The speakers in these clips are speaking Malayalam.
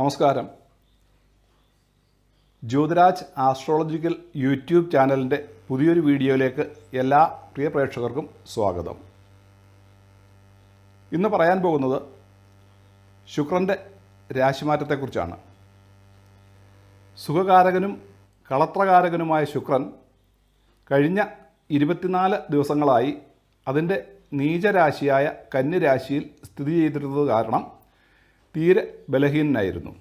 നമസ്കാരം. ജ്യോതിരാജ് ആസ്ട്രോളജിക്കൽ യൂട്യൂബ് ചാനലിന്റെ പുതിയൊരു വീഡിയോയിലേക്ക് എല്ലാ പ്രിയ പ്രേക്ഷകർക്കും സ്വാഗതം. ഇന്ന് പറയാൻ പോകുന്നത് ശുക്രന്റെ രാശിമാറ്റത്തെക്കുറിച്ചാണ്. സുഖകാരകനും കളത്രകാരകനുമായ ശുക്രൻ കഴിഞ്ഞ ഇരുപത്തിനാല് ദിവസങ്ങളായി അതിന്റെ നീചരാശിയായ കന്യരാശിയിൽ സ്ഥിതി ചെയ്തിരുന്നത് കാരണം തീരെ ബലഹീനനായിരുന്നു.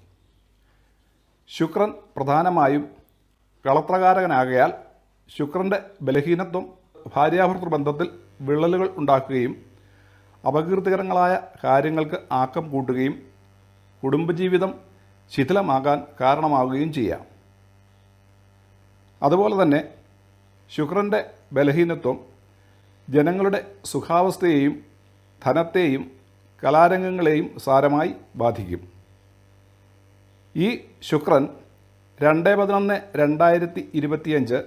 ശുക്രൻ പ്രധാനമായും കളത്രകാരകനാകയാൽ ശുക്രന്റെ ബലഹീനത്വം ഭാര്യാഭർത്തൃ ബന്ധത്തിൽ വിള്ളലുകൾ ഉണ്ടാക്കുകയും അപകീർത്തികരങ്ങളായ കാര്യങ്ങൾക്ക് ആക്കം കൂട്ടുകയും കുടുംബജീവിതം ശിഥിലമാകാൻ കാരണമാവുകയും ചെയ്യാം. അതുപോലെ തന്നെ ശുക്രന്റെ ബലഹീനത്വം ജനങ്ങളുടെ സുഖാവസ്ഥയെയും ധനത്തെയും കലാരംഗങ്ങളെയും സാരമായി ബാധിക്കും. ഈ ശുക്രൻ രണ്ട് പതിനൊന്ന് രണ്ടായിരത്തി ഇരുപത്തിയഞ്ച്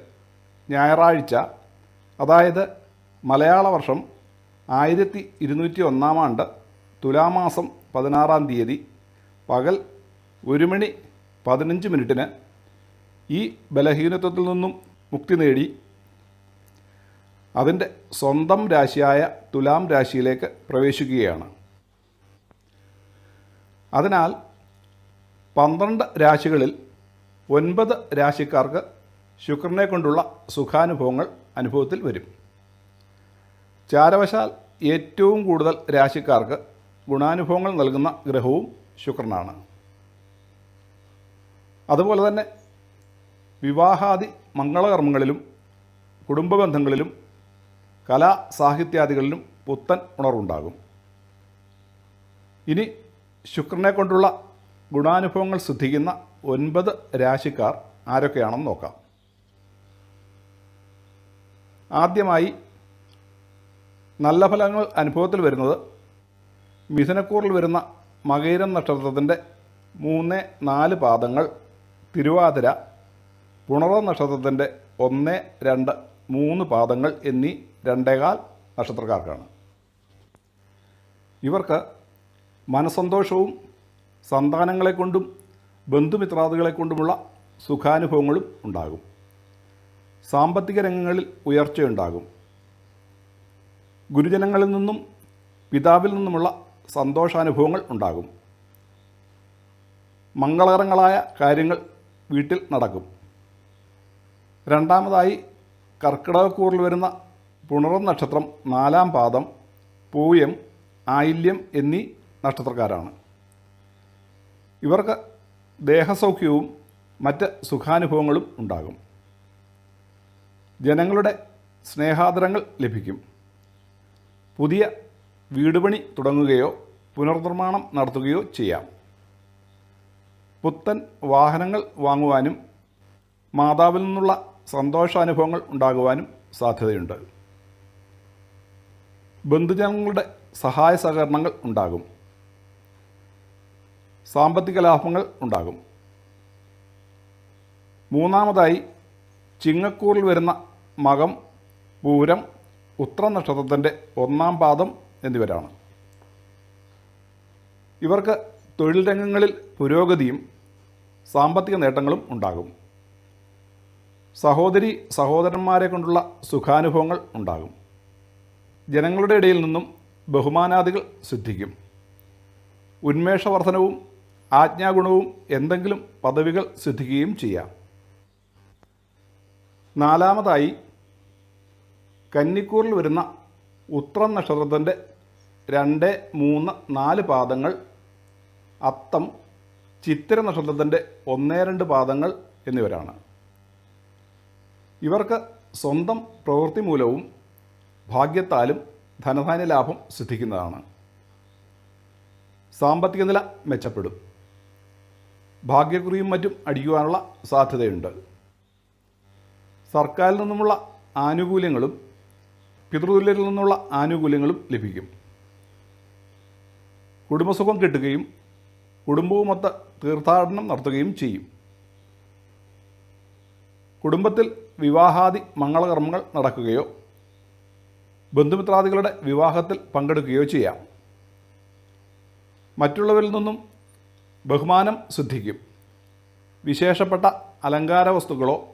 ഞായറാഴ്ച അതായത് മലയാള വർഷം ആയിരത്തി ഇരുന്നൂറ്റി ഒന്നാം ആണ്ട് തുലാമാസം പതിനാറാം തീയതി പകൽ ഒരു മണി പതിനഞ്ച് മിനിറ്റിന് ഈ ബലഹീനത്വത്തിൽ നിന്നും മുക്തി നേടി. അതിന്റെ സ്വന്തം രാശിയായ തുലാം രാശിയിലേക്ക് പ്രവേശിക്കുകയാണ്. അതിനാൽ പന്ത്രണ്ട് രാശികളിൽ ഒൻപത് രാശിക്കാർക്ക് ശുക്രനെ കൊണ്ടുള്ള സുഖാനുഭവങ്ങൾ അനുഭവത്തിൽ വരും. ചാരവശാൽ ഏറ്റവും കൂടുതൽ രാശിക്കാർക്ക് ഗുണാനുഭവങ്ങൾ നൽകുന്ന ഗ്രഹവും ശുക്രനാണ്. അതുപോലെ തന്നെ വിവാഹാദി മംഗളകർമ്മങ്ങളിലും കുടുംബബന്ധങ്ങളിലും കലാ സാഹിത്യാദികളിലും പുത്തൻ ഉണർവുണ്ടാകും. ഇനി ശുക്രനെ കൊണ്ടുള്ള ഗുണാനുഭവങ്ങൾ സിദ്ധിക്കുന്ന ഒൻപത് രാശിക്കാർ ആരൊക്കെയാണെന്ന് നോക്കാം. ആദ്യമായി നല്ല ഫലങ്ങൾ അനുഭവത്തിൽ വരുന്നത് മിഥുനക്കൂറിൽ വരുന്ന മകൈരം നക്ഷത്രത്തിന്റെ മൂന്ന് നാല് പാദങ്ങൾ തിരുവാതിര പുണറ നക്ഷത്രത്തിന്റെ ഒന്ന് രണ്ട് മൂന്ന് പാദങ്ങൾ എന്നീ രണ്ടേകാൽ നക്ഷത്രക്കാർക്കാണ്. ഇവർക്ക് മനസ്സന്തോഷവും സന്താനങ്ങളെ കൊണ്ടും ബന്ധുമിത്രാദികളെ കൊണ്ടുമുള്ള സുഖാനുഭവങ്ങളും ഉണ്ടാകും. സാമ്പത്തിക രംഗങ്ങളിൽ ഉയർച്ചയുണ്ടാകും. ഗുരുജനങ്ങളിൽ നിന്നും പിതാവിൽ നിന്നുമുള്ള സന്തോഷാനുഭവങ്ങൾ ഉണ്ടാകും. മംഗളകരങ്ങളായ കാര്യങ്ങൾ വീട്ടിൽ നടക്കും. രണ്ടാമതായി കർക്കിടകക്കൂറിൽ വരുന്ന പുണർന്ന നക്ഷത്രം നാലാം പാദം പൂയം ആയില്യം എന്നീ നക്ഷത്രക്കാരാണ് ഇവർക്ക് ദേഹസൗഖ്യവും മറ്റ് സുഖാനുഭവങ്ങളും ഉണ്ടാകും. ജനങ്ങളുടെ സ്നേഹാദരങ്ങൾ ലഭിക്കും. പുതിയ വീടുപണി തുടങ്ങുകയോ പുനർനിർമ്മാണം നടത്തുകയോ ചെയ്യാം. പുത്തൻ വാഹനങ്ങൾ വാങ്ങുവാനും മാതാവിൽ നിന്നുള്ള സന്തോഷാനുഭവങ്ങൾ ഉണ്ടാകുവാനും സാധ്യതയുണ്ട്. ബന്ധുജനങ്ങളുടെ സഹായ സഹകരണങ്ങൾ ഉണ്ടാകും. സാമ്പത്തിക ലാഭങ്ങൾ ഉണ്ടാകും. മൂന്നാമതായി ചിങ്ങക്കൂറിൽ വരുന്ന മകം പൂരം ഉത്ര നക്ഷത്രത്തിന്റെ ഒന്നാം പാദം എന്നിവരാണ്. ഇവർക്ക് തൊഴിൽ രംഗങ്ങളിൽ പുരോഗതിയും സാമ്പത്തിക നേട്ടങ്ങളും ഉണ്ടാകും. സഹോദരി സഹോദരന്മാരെ കൊണ്ടുള്ള സുഖാനുഭവങ്ങൾ ഉണ്ടാകും. ജനങ്ങളുടെ ഇടയിൽ നിന്നും ബഹുമാനാദികൾ സിദ്ധിക്കും. ഉന്മേഷവർദ്ധനവും ആജ്ഞാഗുണവും എന്തെങ്കിലും പദവികൾ സിദ്ധിക്കുകയും ചെയ്യാം. നാലാമതായി കന്നിക്കൂറിൽ വരുന്ന ഉത്രം നക്ഷത്രത്തിന്റെ രണ്ട് മൂന്ന് നാല് പാദങ്ങൾ അത്തം ചിത്തിര നക്ഷത്രത്തിന്റെ ഒന്നേ രണ്ട് പാദങ്ങൾ എന്നിവരാണ്. ഇവർക്ക് സ്വന്തം പ്രവൃത്തി മൂലവും ഭാഗ്യത്താലും ധനധാന്യ ലാഭം സിദ്ധിക്കുന്നതാണ്. സാമ്പത്തിക നില മെച്ചപ്പെടും. ഭാഗ്യക്കുറിയും മറ്റും അടിക്കുവാനുള്ള സാധ്യതയുണ്ട്. സർക്കാരിൽ നിന്നുമുള്ള ആനുകൂല്യങ്ങളും പിതൃതുല്യരിൽ നിന്നുള്ള ആനുകൂല്യങ്ങളും ലഭിക്കും. കുടുംബസുഖം കിട്ടുകയും കുടുംബവുമൊത്ത് തീർത്ഥാടനം നടത്തുകയും ചെയ്യും. കുടുംബത്തിൽ വിവാഹാദി മംഗളകർമ്മങ്ങൾ നടക്കുകയോ ബന്ധുമിത്രാദികളുടെ വിവാഹത്തിൽ പങ്കെടുക്കുകയോ ചെയ്യാം. മറ്റുള്ളവരിൽ നിന്നും ബഹുമാനം സിദ്ധിക്കും. വിശേഷപ്പെട്ട അലങ്കാര വസ്തുക്കളോ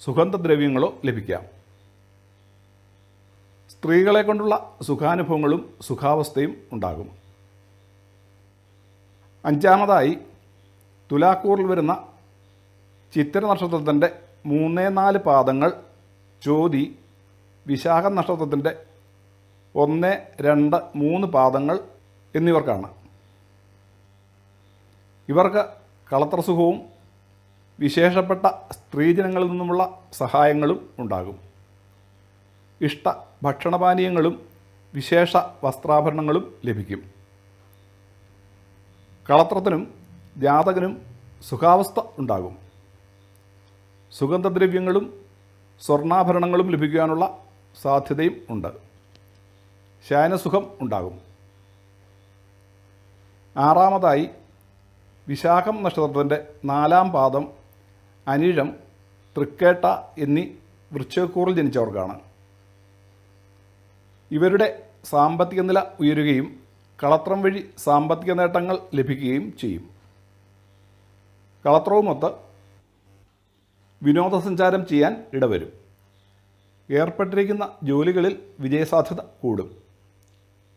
സുഗന്ധദ്രവ്യങ്ങളോ ലഭിക്കാം. സ്ത്രീകളെ കൊണ്ടുള്ള സുഖാനുഭവങ്ങളും സുഖാവസ്ഥയും ഉണ്ടാകും. അഞ്ചാമതായി തുലാക്കൂറിൽ വരുന്ന ചിത്തിര നക്ഷത്രത്തിന്റെ മൂന്നേ നാല് പാദങ്ങൾ ചോതി വിശാഖ നക്ഷത്രത്തിന്റെ ഒന്ന് രണ്ട് മൂന്ന് പാദങ്ങൾ എന്നിവർക്കാണ്. ഇവർക്ക് കളത്രസുഖവും വിശേഷപ്പെട്ട സ്ത്രീജനങ്ങളിൽ നിന്നുമുള്ള സഹായങ്ങളും ഉണ്ടാകും. ഇഷ്ട ഭക്ഷണപാനീയങ്ങളും വിശേഷ വസ്ത്രാഭരണങ്ങളും ലഭിക്കും. കളത്രത്തിനും ജാതകനും സുഖാവസ്ഥ ഉണ്ടാകും. സുഗന്ധദ്രവ്യങ്ങളും സ്വർണാഭരണങ്ങളും ലഭിക്കാനുള്ള സാധ്യതയും ഉണ്ട്. ശയനസുഖം ഉണ്ടാകും. ആറാമതായി വിശാഖം നക്ഷത്രത്തിന്റെ നാലാം പാദം അനിഴം തൃക്കേട്ട എന്നീ വൃക്ഷക്കൂറിൽ ജനിച്ചവർക്കാണ്. ഇവരുടെ സാമ്പത്തിക നില ഉയരുകയും കളത്രം വഴി സാമ്പത്തിക നേട്ടങ്ങൾ ലഭിക്കുകയും ചെയ്യും. കളത്രവുമൊത്ത് വിനോദസഞ്ചാരം ചെയ്യാൻ ഇടവരും. ഏർപ്പെട്ടിരിക്കുന്ന ജോലികളിൽ വിജയസാധ്യത കൂടും.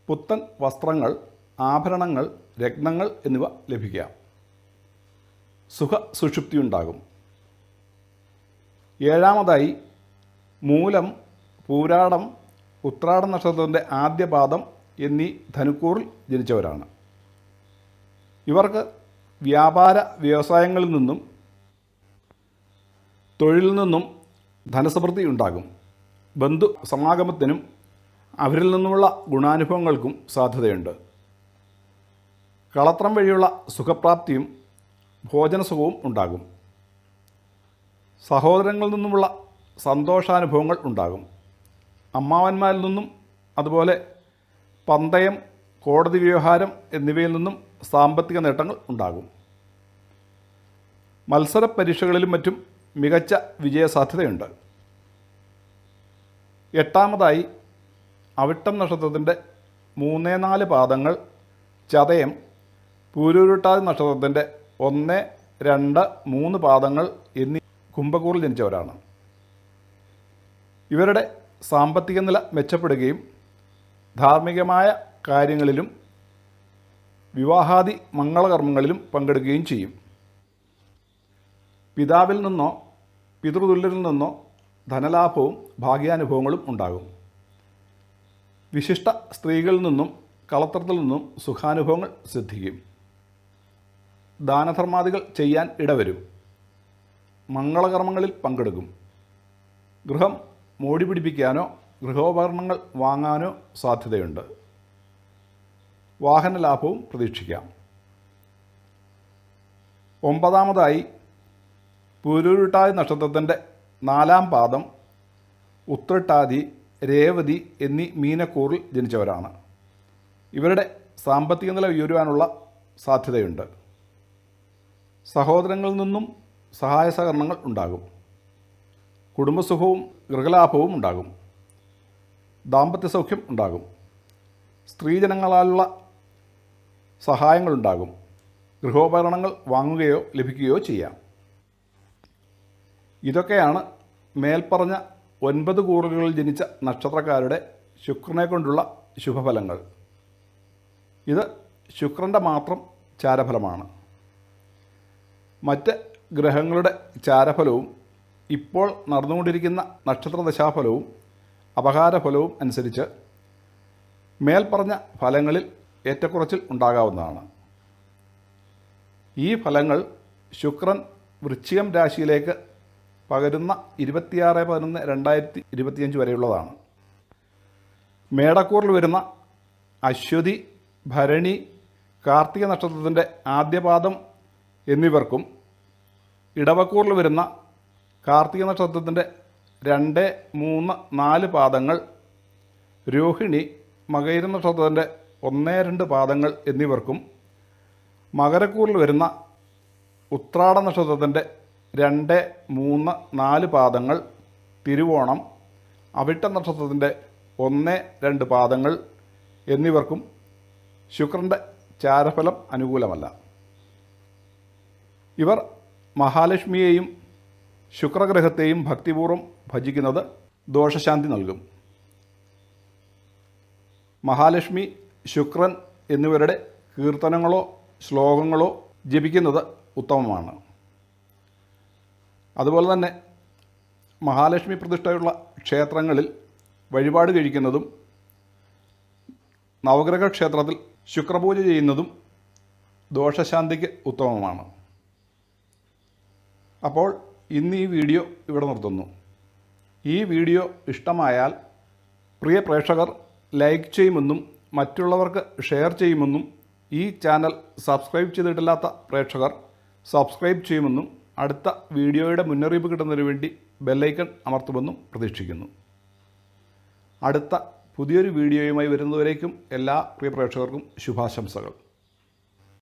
പുത്തൻ വസ്ത്രങ്ങൾ ആഭരണങ്ങൾ രത്നങ്ങൾ എന്നിവ ലഭിക്കാം. സുഖ സുഷുപ്തിയുണ്ടാകും ഏഴാമതായി മൂലം പൂരാടം ഉത്രാടം നക്ഷത്രത്തിന്റെ ആദ്യ പാദം എന്നീ ധനുക്കൂറിൽ ജനിച്ചവരാണ്. ഇവർക്ക് വ്യാപാര വ്യവസായങ്ങളിൽ നിന്നും തൊഴിലിൽ നിന്നും ധനസമൃദ്ധി ഉണ്ടാകും. ബന്ധു സമാഗമത്തിനും അവരിൽ നിന്നുമുള്ള ഗുണാനുഭവങ്ങൾക്കും സാധ്യതയുണ്ട്. കളത്രം വഴിയുള്ള സുഖപ്രാപ്തിയും ഭോജനസുഖവും ഉണ്ടാകും. സഹോദരങ്ങളിൽ നിന്നുമുള്ള സന്തോഷാനുഭവങ്ങൾ ഉണ്ടാകും. അമ്മാവന്മാരിൽ നിന്നും അതുപോലെ പന്തയം കോടതി വ്യവഹാരം എന്നിവയിൽ നിന്നും സാമ്പത്തിക നേട്ടങ്ങൾ ഉണ്ടാകും. മത്സര പരീക്ഷകളിലും മറ്റും മികച്ച വിജയസാധ്യതയുണ്ട്. എട്ടാമതായി അവിട്ടം നക്ഷത്രത്തിന്റെ മൂന്നേ നാല് പാദങ്ങൾ ചതയം പൂരൂരുട്ടാതി നക്ഷത്രത്തിന്റെ ഒന്ന് രണ്ട് മൂന്ന് പാദങ്ങൾ എന്നീ കുംഭകൂറിൽ ജനിച്ചവരാണ്. ഇവരുടെ സാമ്പത്തിക നില മെച്ചപ്പെടുകയും ധാർമ്മികമായ കാര്യങ്ങളിലും വിവാഹാദി മംഗളകർമ്മങ്ങളിലും പങ്കെടുക്കുകയും ചെയ്യും. പിതാവിൽ നിന്നോ പിതൃതുല്യരിൽ നിന്നോ ധനലാഭവും ഭാഗ്യാനുഭവങ്ങളും ഉണ്ടാകും. വിശിഷ്ട സ്ത്രീകളിൽ നിന്നും കളത്രത്തിൽ നിന്നും സുഖാനുഭവങ്ങൾ സിദ്ധിക്കും. ദാനധർമാദികൾ ചെയ്യാൻ ഇടവരും. മംഗളകർമ്മങ്ങളിൽ പങ്കെടുക്കും. ഗൃഹം മോടി പിടിപ്പിക്കാനോ ഗൃഹോപകരണങ്ങൾ വാങ്ങാനോ സാധ്യതയുണ്ട്. വാഹന ലാഭവും പ്രതീക്ഷിക്കാം. ഒമ്പതാമതായി പുരുരുട്ടാതി നക്ഷത്രത്തിന്റെ നാലാം പാദം ഉത്രട്ടാതി രേവതി എന്നീ മീനക്കൂറിൽ ജനിച്ചവരാണ്. ഇവരുടെ സാമ്പത്തിക നില ഉയരുവാനുള്ള സാധ്യതയുണ്ട്. സഹോദരങ്ങളിൽ നിന്നും സഹായ സഹകരണങ്ങൾ ഉണ്ടാകും. കുടുംബസുഖവും ഗൃഹലാഭവും ഉണ്ടാകും. ദാമ്പത്യ സൗഖ്യം ഉണ്ടാകും. സ്ത്രീജനങ്ങളാലുള്ള സഹായങ്ങളുണ്ടാകും ഗൃഹോപകരണങ്ങൾ വാങ്ങുകയോ ലഭിക്കുകയോ ചെയ്യാം. ഇതൊക്കെയാണ് മേൽപ്പറഞ്ഞ ഒൻപത് കൂറുകളിൽ ജനിച്ച നക്ഷത്രക്കാരുടെ ശുക്രനെ കൊണ്ടുള്ള ശുഭഫലങ്ങൾ. ഇത് ശുക്രന്റെ മാത്രം ചാരഫലമാണ്. മറ്റ് ഗ്രഹങ്ങളുടെ ചാരഫലവും ഇപ്പോൾ നടന്നുകൊണ്ടിരിക്കുന്ന നക്ഷത്ര ദശാഫലവും അപകാരഫലവും അനുസരിച്ച് മേൽപ്പറഞ്ഞ ഫലങ്ങളിൽ ഏറ്റക്കുറച്ചിൽ ഉണ്ടാകാവുന്നതാണ്. ഈ ഫലങ്ങൾ ശുക്രൻ വൃശ്ചികം രാശിയിലേക്ക് പകരുന്ന ഇരുപത്തിയാറ് പതിനൊന്ന് രണ്ടായിരത്തി ഇരുപത്തിയഞ്ച് വരെയുള്ളതാണ്. മേടക്കൂറിൽ വരുന്ന അശ്വതി ഭരണി കാർത്തിക നക്ഷത്രത്തിന്റെ ആദ്യപാദം എന്നിവർക്കും ഇടവക്കൂറിൽ വരുന്ന കാർത്തിക നക്ഷത്രത്തിന്റെ രണ്ട് മൂന്ന് നാല് പാദങ്ങൾ രോഹിണി മകയിര നക്ഷത്രത്തിന്റെ ഒന്ന് രണ്ട് പാദങ്ങൾ എന്നിവർക്കും മകരക്കൂറിൽ വരുന്ന ഉത്രാട നക്ഷത്രത്തിന്റെ രണ്ട് മൂന്ന് നാല് പാദങ്ങൾ തിരുവോണം അവിട്ട നക്ഷത്രത്തിന്റെ ഒന്ന് രണ്ട് പാദങ്ങൾ എന്നിവർക്കും ശുക്രന്റെ ചാരഫലം അനുകൂലമല്ല. ഇവർ മഹാലക്ഷ്മിയെയും ശുക്രഗ്രഹത്തെയും ഭക്തിപൂർവം ഭജിക്കുന്നത് ദോഷശാന്തി നൽകും. മഹാലക്ഷ്മി ശുക്രൻ എന്നിവരുടെ കീർത്തനങ്ങളോ ശ്ലോകങ്ങളോ ജപിക്കുന്നത് ഉത്തമമാണ്. അതുപോലെ തന്നെ മഹാലക്ഷ്മി പ്രതിഷ്ഠയുള്ള ക്ഷേത്രങ്ങളിൽ വഴിപാട് കഴിക്കുന്നതും നവഗ്രഹ ക്ഷേത്രത്തിൽ ശുക്രപൂജ ചെയ്യുന്നതും ദോഷശാന്തിക്ക് ഉത്തമമാണ്. അപ്പോൾ ഇന്ന് ഈ വീഡിയോ ഇവിടെ നിർത്തുന്നു. ഈ വീഡിയോ ഇഷ്ടമായാൽ പ്രിയ പ്രേക്ഷകർ ലൈക്ക് ചെയ്യുമെന്നും മറ്റുള്ളവർക്ക് ഷെയർ ചെയ്യുമെന്നും ഈ ചാനൽ സബ്സ്ക്രൈബ് ചെയ്തിട്ടില്ലാത്ത പ്രേക്ഷകർ സബ്സ്ക്രൈബ് ചെയ്യുമെന്നും അടുത്ത വീഡിയോയുടെ മുന്നറിയിപ്പ് കിട്ടുന്നതിന് വേണ്ടി ബെല്ലൈക്കൺ അമർത്തുമെന്നും പ്രതീക്ഷിക്കുന്നു. അടുത്ത പുതിയൊരു വീഡിയോയുമായി വരുന്നതുവരേക്കും എല്ലാ പ്രിയ പ്രേക്ഷകർക്കും ശുഭാശംസകൾ.